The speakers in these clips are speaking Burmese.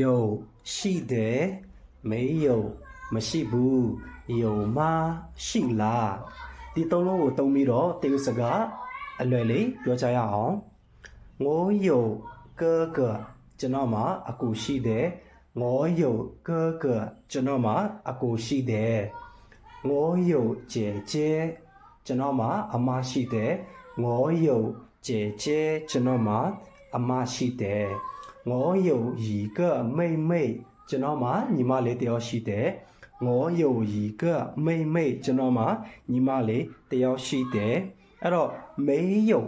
ယုံရှိတယ်မေယုံမရှိဘူးယုံမရှိလားဒီသုံးလုံးကိုသုံးပြီးတော့တေယုစကားအလွယ်လေးပြောကြရအောင်ငိုးယုံကကကျွန်တော်မှာအကူရှိတယ်ငိုးယုံကကကျွန်တော်မှာအကူရှိတယ်ငိုးယုံကျဲကျဲကျွန်တော်မှာအမရှိတယ်ငိုးယုံကျဲကျဲကျွန်တော်မှာအမရှိတယ် ငေါယုံဤကမိတ်မိတ်ကျွန်တော်မှာညီမလေးတယောက်ရှိတယ်ငေါယုံဤကမိတ်မိတ်ကျွန်တော်မှာညီမလေးတယောက်ရှိတယ်အဲ့တော့မေးယုံ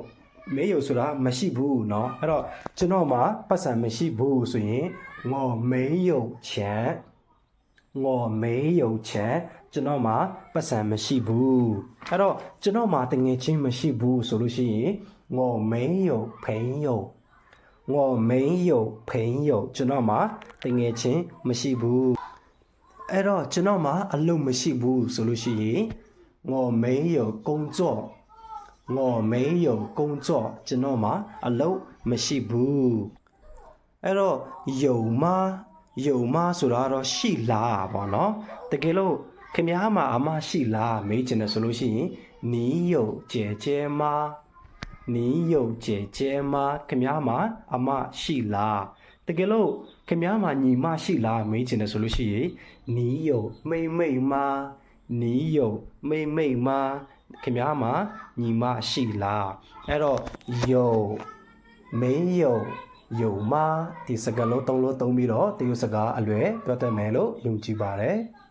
မေးယုံဆိုတာမရှိဘူးเนาะအဲ့တော့ကျွန်တော်မှာပတ်စံမရှိဘူးဆိုရင်ငေါမေးယုံချန်ငေါမေးယုံချန်ကျွန်တော်မှာပတ်စံမရှိဘူးအဲ့တော့ကျွန်တော်မှာတငယ်ချင်းမရှိဘူးဆိုလို့ရှိရင်ငေါမေးယုံဖိန်ယုံ ငေါ်မိန်ယုတ်ဖိန်ယုတ်ကျွန်တော်မှာတငယ်ချင်းမရှိဘူးအဲ့တော့ကျွန်တော်မှာအလုပ်မရှိဘူးဆိုလို့ရှိရင်ငေါ်မိန်ယုတ်ကုံကြော့ငေါ်မိန်ယုတ်ကုံကြော့ကျွန်တော်မှာအလုပ်မရှိဘူးအဲ့တော့ယုံမယုံမဆိုတာတော့ရှိလားပေါ့နော်တကယ်လို့ခင်ဗျားမှာအမရှိလားမေးချင်တယ်ဆိုလို့ရှိရင်နီးယုတ်ကျဲကျဲမ နင်းယုံကျဲကျဲမခမားမှာအမရှိလားတကယ်လို့ခမားမှာညီမရှိလားမေးချင်တယ်ဆိုလို့ရှိရင်နင်းယုံမိမ့်မိမ့်မာနင်းယုံမိမ့်မိမ့်မာခမားမှာညီမရှိလားအဲ့တော့ယုံမင်းယုံယုံမဒီစကားလုံးသုံးလုံးသုံးပြီးတော့တရုတ်စကားအလွယ်ပြောတတ်မယ်လို့ယုံကြည်ပါတယ်။